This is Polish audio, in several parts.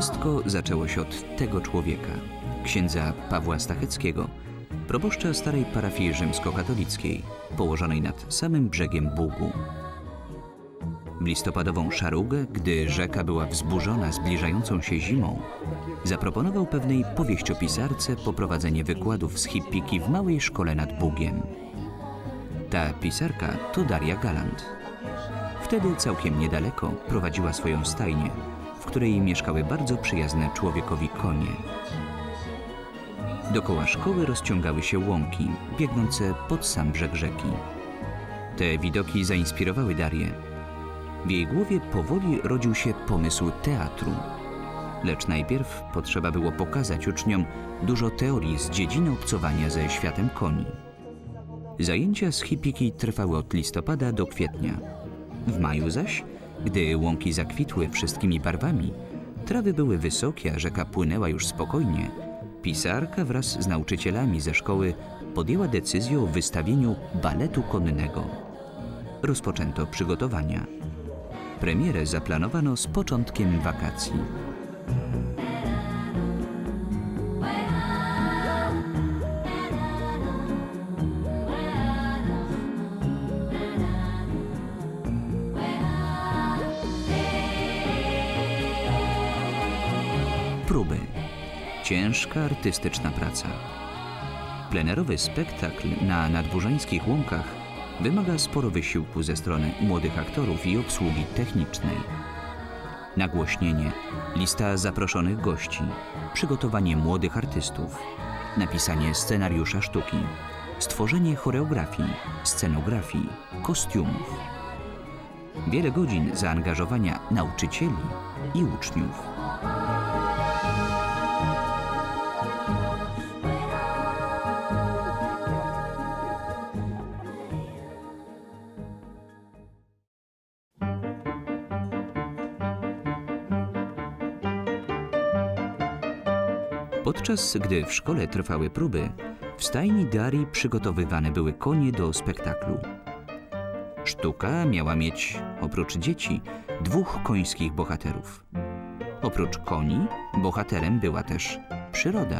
Wszystko zaczęło się od tego człowieka, księdza Pawła Stacheckiego, proboszcza starej parafii rzymskokatolickiej, położonej nad samym brzegiem Bugu. W listopadową szarugę, gdy rzeka była wzburzona zbliżającą się zimą, zaproponował pewnej powieściopisarce poprowadzenie wykładów z hippiki w małej szkole nad Bugiem. Ta pisarka to Daria Galant. Wtedy całkiem niedaleko prowadziła swoją stajnię, której mieszkały bardzo przyjazne człowiekowi konie. Dokoła szkoły rozciągały się łąki, biegnące pod sam brzeg rzeki. Te widoki zainspirowały Darię. W jej głowie powoli rodził się pomysł teatru. Lecz najpierw potrzeba było pokazać uczniom dużo teorii z dziedziny obcowania ze światem koni. Zajęcia z hipiki trwały od listopada do kwietnia. W maju zaś, gdy łąki zakwitły wszystkimi barwami, trawy były wysokie, a rzeka płynęła już spokojnie, pisarka wraz z nauczycielami ze szkoły podjęła decyzję o wystawieniu baletu konnego. Rozpoczęto przygotowania. Premierę zaplanowano z początkiem wakacji. Ciężka artystyczna praca. Plenerowy spektakl na nadburzańskich łąkach wymaga sporo wysiłku ze strony młodych aktorów i obsługi technicznej. Nagłośnienie, lista zaproszonych gości, przygotowanie młodych artystów, napisanie scenariusza sztuki, stworzenie choreografii, scenografii, kostiumów. Wiele godzin zaangażowania nauczycieli i uczniów. Podczas gdy w szkole trwały próby, w stajni Darii przygotowywane były konie do spektaklu. Sztuka miała mieć, oprócz dzieci, dwóch końskich bohaterów. Oprócz koni, bohaterem była też przyroda.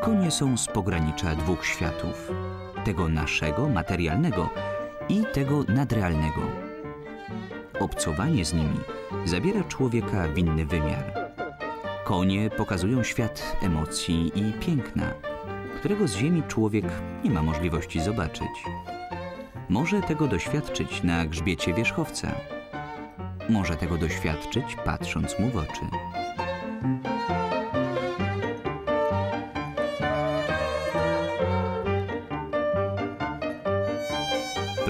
Konie są z pogranicza dwóch światów: tego naszego, materialnego i tego nadrealnego. Obcowanie z nimi zabiera człowieka w inny wymiar. Konie pokazują świat emocji i piękna, którego z ziemi człowiek nie ma możliwości zobaczyć. Może tego doświadczyć na grzbiecie wierzchowca. Może tego doświadczyć patrząc mu w oczy.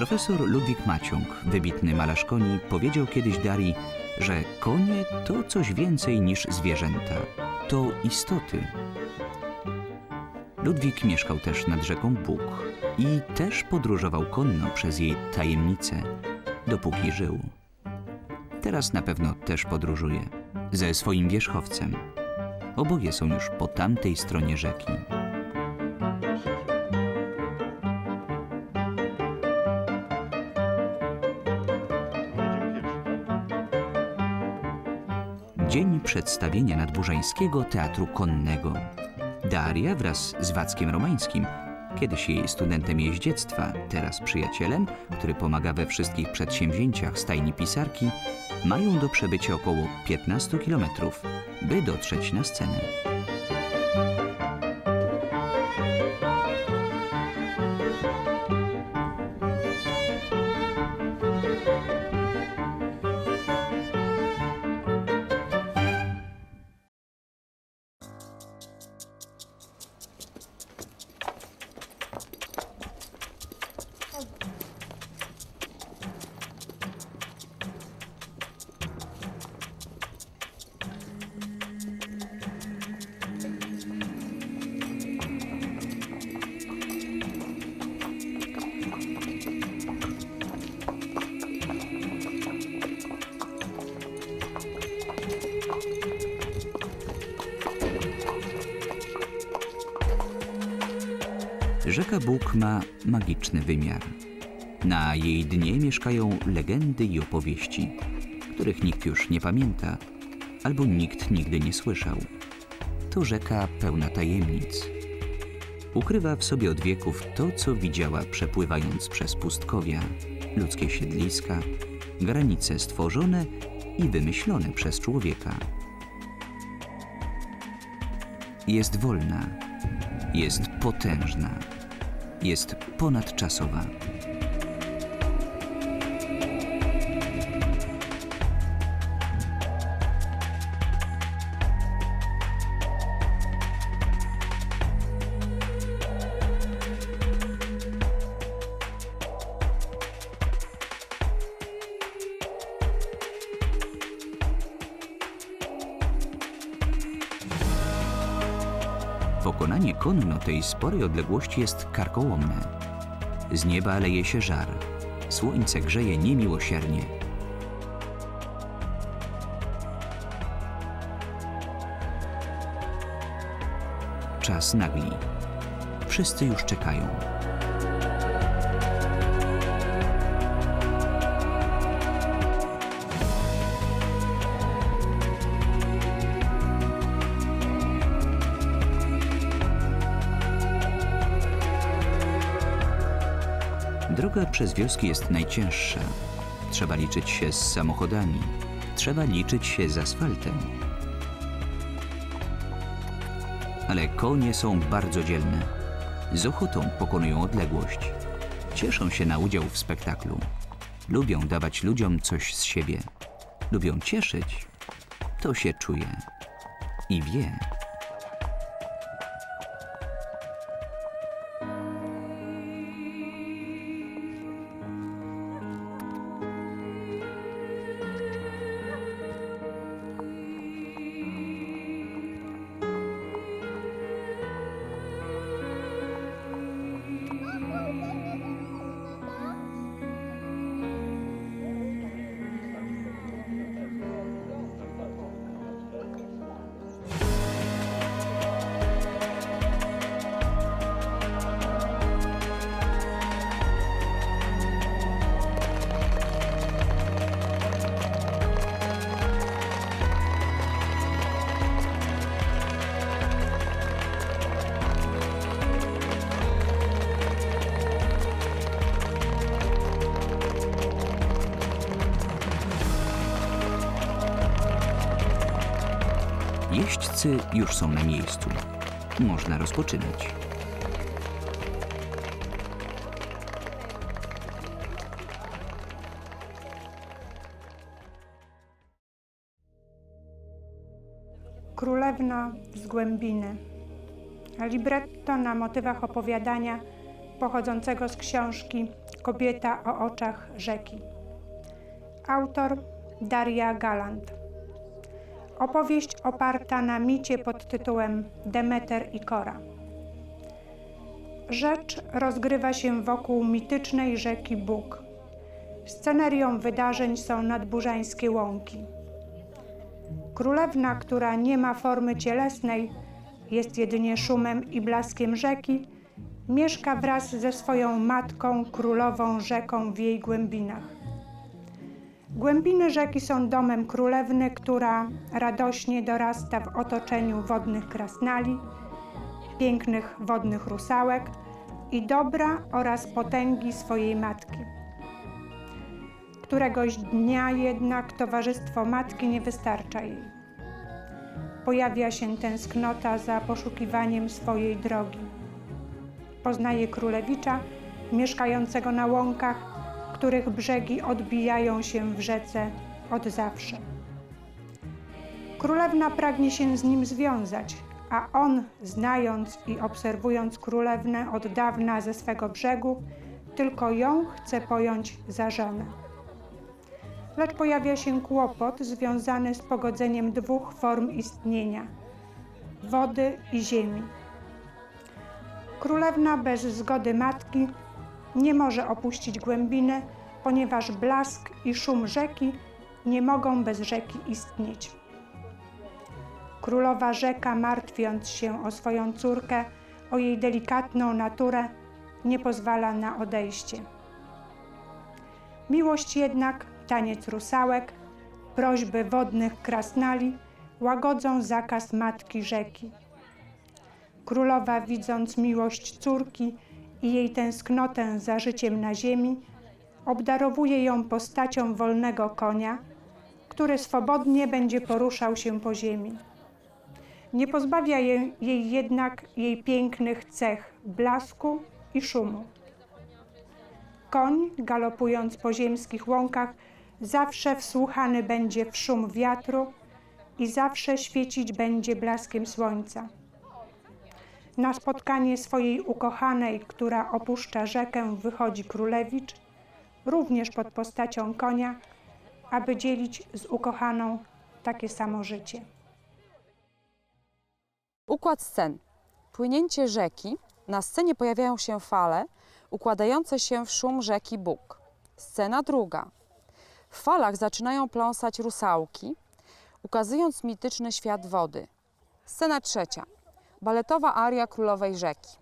Profesor Ludwik Maciąg, wybitny malarz koni, powiedział kiedyś Darii, że konie to coś więcej niż zwierzęta. To istoty. Ludwik mieszkał też nad rzeką Bóg i też podróżował konno przez jej tajemnice, dopóki żył. Teraz na pewno też podróżuje ze swoim wierzchowcem. Oboje są już po tamtej stronie rzeki. Przedstawienia nadburzańskiego Teatru Konnego. Daria wraz z Wackiem Romańskim, kiedyś jej studentem jeździectwa, teraz przyjacielem, który pomaga we wszystkich przedsięwzięciach stajni pisarki, mają do przebycia około 15 kilometrów, by dotrzeć na scenę. Rzeka Bóg ma magiczny wymiar. Na jej dnie mieszkają legendy i opowieści, których nikt już nie pamięta albo nikt nigdy nie słyszał. To rzeka pełna tajemnic. Ukrywa w sobie od wieków to, co widziała przepływając przez pustkowia, ludzkie siedliska, granice stworzone i wymyślone przez człowieka. Jest wolna, jest potężna, jest ponadczasowa. Pokonanie konno tej sporej odległości jest karkołomne. Z nieba leje się żar. Słońce grzeje niemiłosiernie. Czas nagli. Wszyscy już czekają. Przez wioski jest najcięższa. Trzeba liczyć się z samochodami. Trzeba liczyć się z asfaltem. Ale konie są bardzo dzielne. Z ochotą pokonują odległość. Cieszą się na udział w spektaklu. Lubią dawać ludziom coś z siebie. Lubią cieszyć. To się czuje. I wie. Jeźdźcy już są na miejscu. Można rozpoczynać. Królewna z Głębiny. Libretto na motywach opowiadania pochodzącego z książki Kobieta o oczach rzeki. Autor Daria Galant. Opowieść oparta na micie pod tytułem Demeter i Kora. Rzecz rozgrywa się wokół mitycznej rzeki Bóg. Scenerią wydarzeń są nadburzańskie łąki. Królewna, która nie ma formy cielesnej, jest jedynie szumem i blaskiem rzeki, mieszka wraz ze swoją matką, królową rzeką w jej głębinach. Głębiny rzeki są domem królewny, która radośnie dorasta w otoczeniu wodnych krasnali, pięknych wodnych rusałek i dobra oraz potęgi swojej matki. Któregoś dnia jednak towarzystwo matki nie wystarcza jej. Pojawia się tęsknota za poszukiwaniem swojej drogi. Poznaje królewicza mieszkającego na łąkach, których brzegi odbijają się w rzece od zawsze. Królewna pragnie się z nim związać, a on, znając i obserwując królewnę od dawna ze swego brzegu, tylko ją chce pojąć za żonę. Lecz pojawia się kłopot związany z pogodzeniem dwóch form istnienia wody i ziemi. Królewna bez zgody matki nie może opuścić głębiny, ponieważ blask i szum rzeki nie mogą bez rzeki istnieć. Królowa rzeka, martwiąc się o swoją córkę o jej delikatną naturę nie pozwala na odejście. Miłość jednak, taniec rusałek, prośby wodnych krasnali łagodzą zakaz matki rzeki. Królowa, widząc miłość córki i jej tęsknotę za życiem na ziemi, obdarowuje ją postacią wolnego konia, który swobodnie będzie poruszał się po ziemi. Nie pozbawia jej, jednak jej pięknych cech blasku i szumu. Koń, galopując po ziemskich łąkach, zawsze wsłuchany będzie w szum wiatru i zawsze świecić będzie blaskiem słońca. Na spotkanie swojej ukochanej, która opuszcza rzekę, wychodzi królewicz, również pod postacią konia, aby dzielić z ukochaną takie samo życie. Układ scen. Płynięcie rzeki. Na scenie pojawiają się fale układające się w szum rzeki Bóg. Scena druga. W falach zaczynają pląsać rusałki, ukazując mityczny świat wody. Scena trzecia. Baletowa aria królowej rzeki.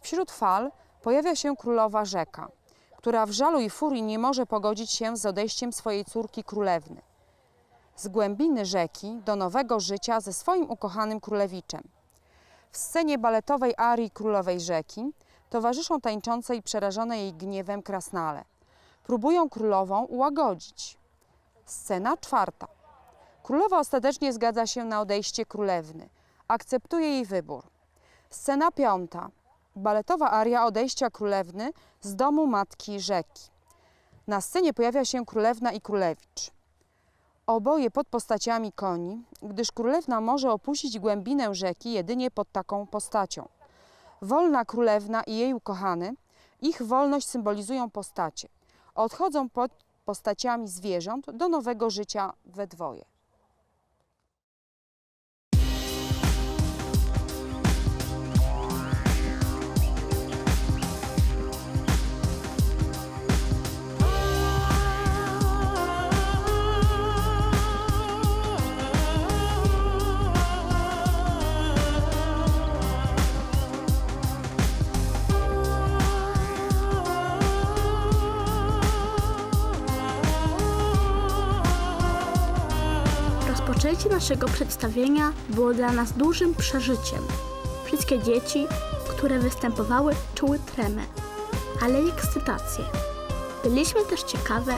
Wśród fal pojawia się królowa rzeka, która w żalu i furii nie może pogodzić się z odejściem swojej córki królewny. Z głębiny rzeki do nowego życia ze swoim ukochanym królewiczem. W scenie baletowej arii królowej rzeki towarzyszą tańczące i przerażone jej gniewem krasnale. Próbują królową ułagodzić. Scena czwarta. Królowa ostatecznie zgadza się na odejście królewny. Akceptuje jej wybór. Scena piąta. Baletowa aria odejścia królewny z domu matki rzeki. Na scenie pojawia się królewna i królewicz. Oboje pod postaciami koni, gdyż królewna może opuścić głębinę rzeki jedynie pod taką postacią. Wolna królewna i jej ukochany, ich wolność symbolizują postacie. Odchodzą pod postaciami zwierząt do nowego życia we dwoje. Rozpoczęcie naszego przedstawienia było dla nas dużym przeżyciem. Wszystkie dzieci, które występowały, czuły tremę, ale i ekscytację. Byliśmy też ciekawe,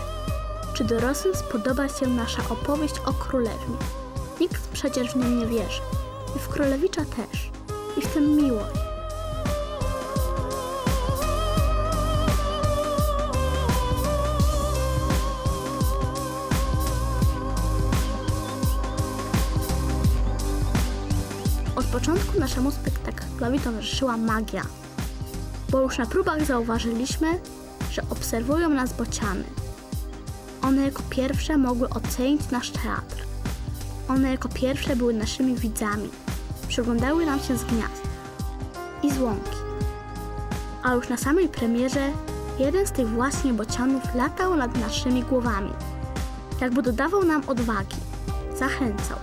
czy dorosłym spodoba się nasza opowieść o królewni. Nikt przecież w nią nie wierzy. I w królewicza też. I w tym miłość. Początku naszemu spektaklowi towarzyszyła magia, bo już na próbach zauważyliśmy, że obserwują nas bociany. One jako pierwsze mogły ocenić nasz teatr. One jako pierwsze były naszymi widzami. Przyglądały nam się z gniazd i z łąki. A już na samej premierze jeden z tych właśnie bocianów latał nad naszymi głowami. Jakby dodawał nam odwagi, zachęcał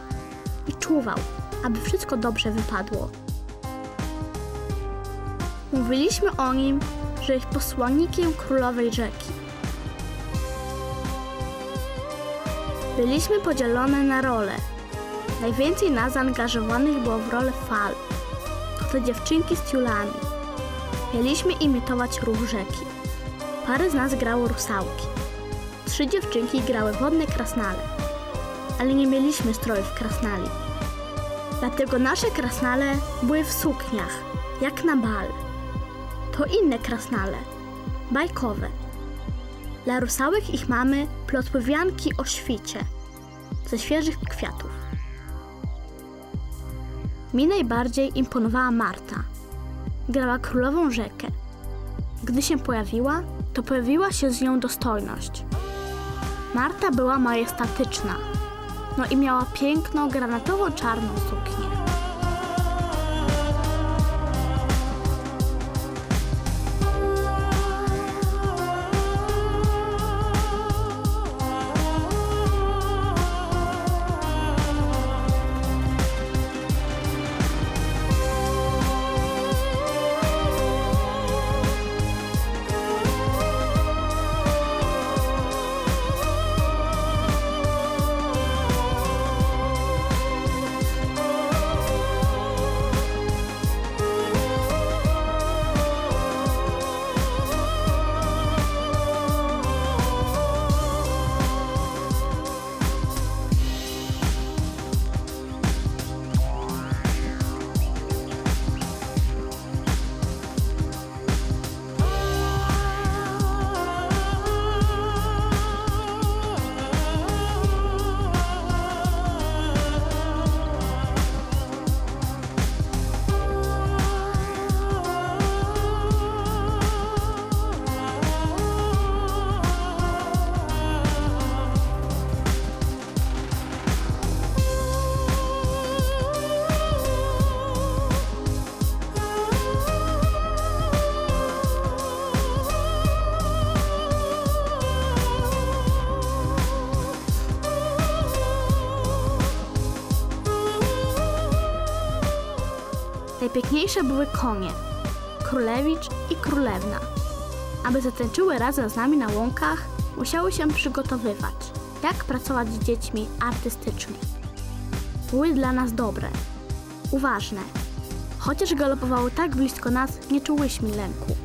i czuwał, aby wszystko dobrze wypadło. Mówiliśmy o nim, że jest posłannikiem królowej rzeki. Byliśmy podzielone na role. Najwięcej nas zaangażowanych było w rolę fal. To dziewczynki z ciulami. Mieliśmy imitować ruch rzeki. Parę z nas grało rusałki. Trzy dziewczynki grały wodne krasnale. Ale nie mieliśmy strojów krasnali. Dlatego nasze krasnale były w sukniach, jak na bal. To inne krasnale, bajkowe. Dla rusałek ich mamy plotły wianki o świcie ze świeżych kwiatów. Mi najbardziej imponowała Marta. Grała królową rzekę. Gdy się pojawiła, to pojawiła się z nią dostojność. Marta była majestatyczna, no i miała piękną granatowo-czarną suknię. Najpiękniejsze były konie, królewicz i królewna. Aby zatańczyły razem z nami na łąkach, musiały się przygotowywać, jak pracować z dziećmi artystycznie. Były dla nas dobre, uważne. Chociaż galopowały tak blisko nas, nie czułyśmy lęku.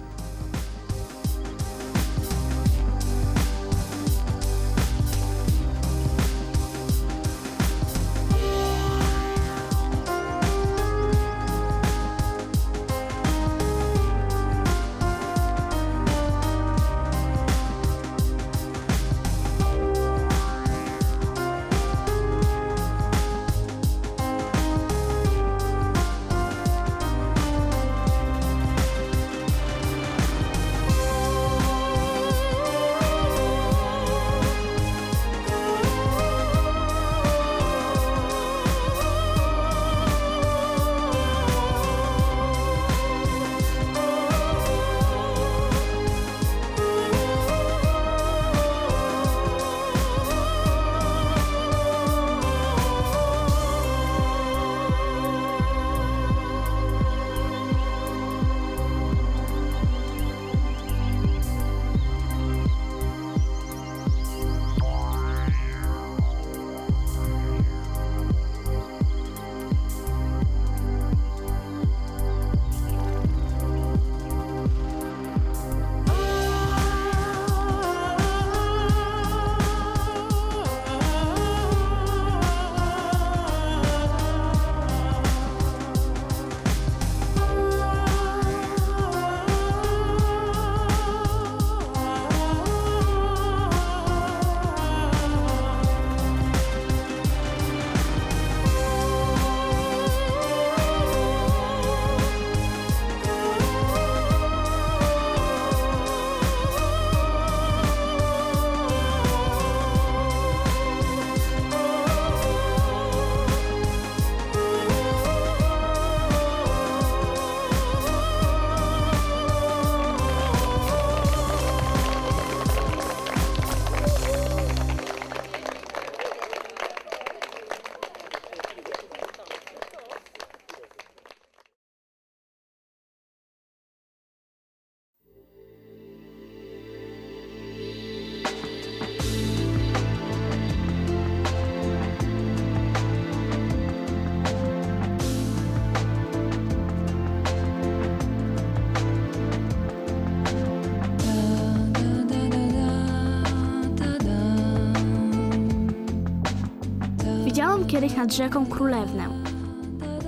Kiedyś nad rzeką królewnę,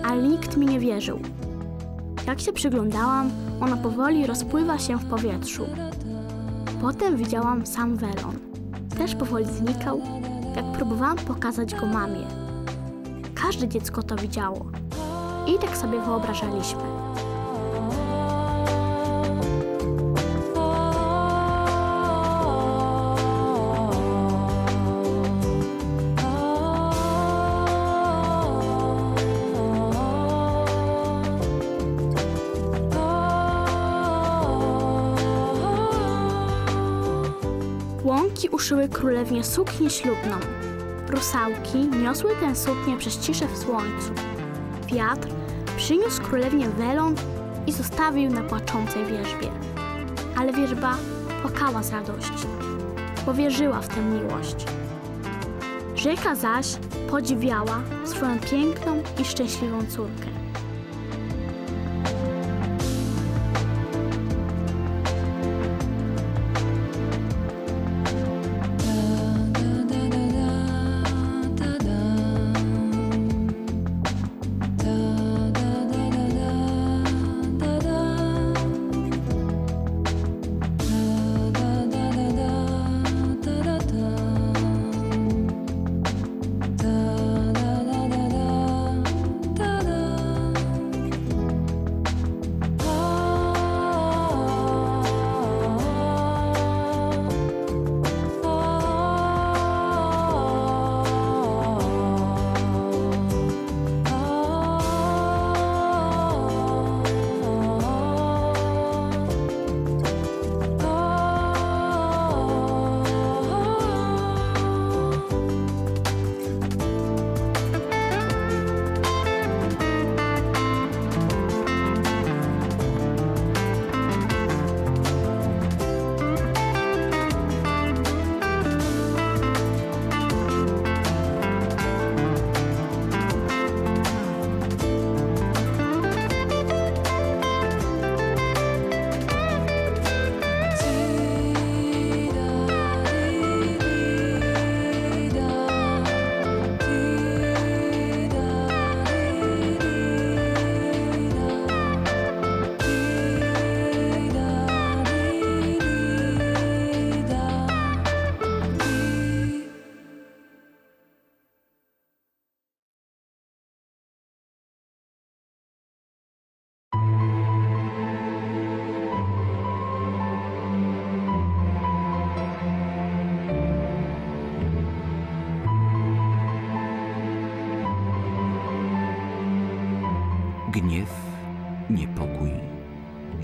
ale nikt mi nie wierzył. Jak się przyglądałam, ona powoli rozpływa się w powietrzu. Potem widziałam sam welon. Też powoli znikał, jak próbowałam pokazać go mamie. Każde dziecko to widziało. I tak sobie wyobrażaliśmy. Uszyły królewnie suknię ślubną. Rusałki niosły tę suknię przez ciszę w słońcu. Wiatr przyniósł królewnie welon i zostawił na płaczącej wierzbie. Ale wierzba płakała z radości, bo wierzyła w tę miłość. Rzeka zaś podziwiała swoją piękną i szczęśliwą córkę.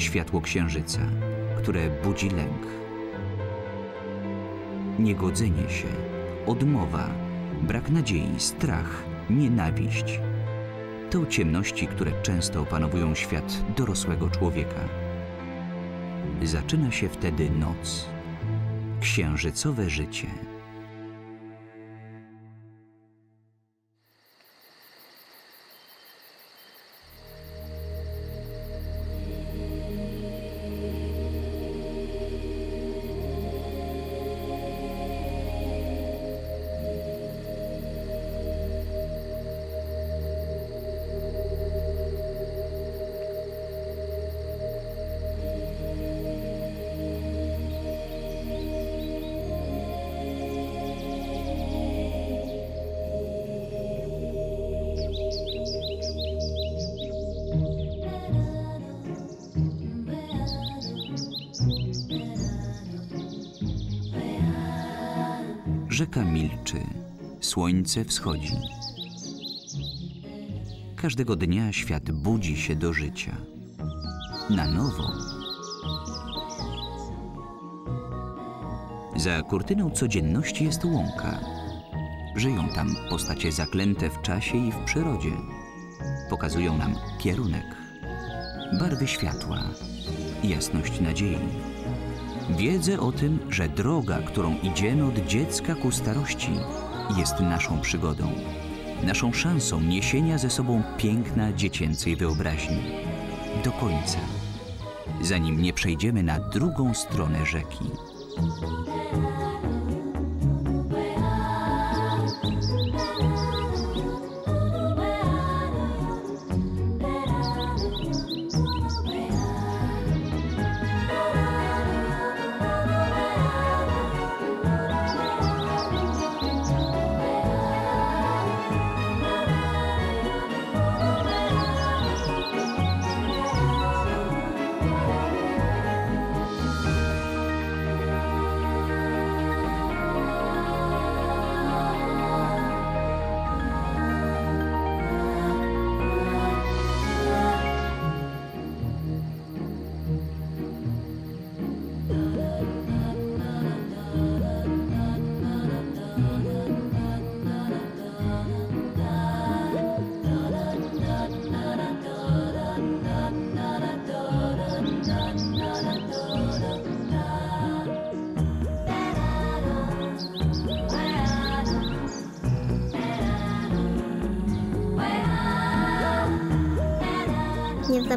Światło księżyca, które budzi lęk. Niegodzenie się, odmowa, brak nadziei, strach, nienawiść. To ciemności, które często opanowują świat dorosłego człowieka. Zaczyna się wtedy noc. Księżycowe życie. Rzeka milczy, słońce wschodzi. Każdego dnia świat budzi się do życia. Na nowo. Za kurtyną codzienności jest łąka. Żyją tam postacie zaklęte w czasie i w przyrodzie. Pokazują nam kierunek, barwy światła, jasność nadziei. Wiedzę o tym, że droga, którą idziemy od dziecka ku starości, jest naszą przygodą, naszą szansą niesienia ze sobą piękna dziecięcej wyobraźni. Do końca, zanim nie przejdziemy na drugą stronę rzeki.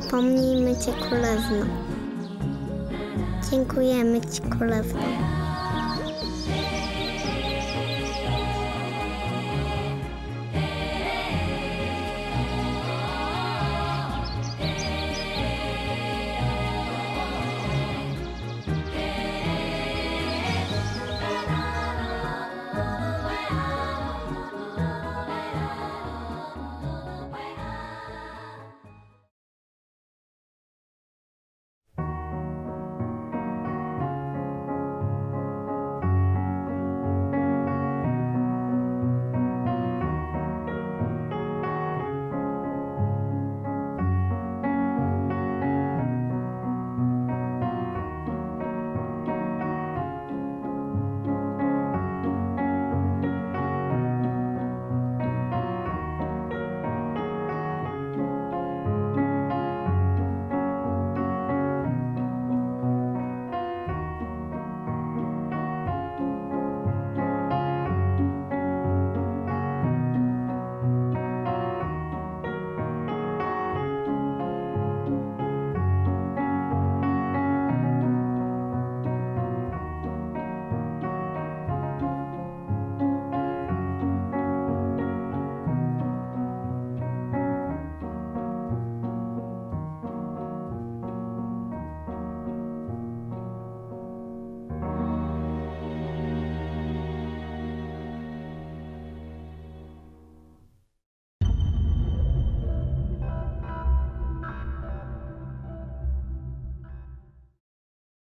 Nie zapomnijmy Cię królewno. Dziękujemy Ci królewno.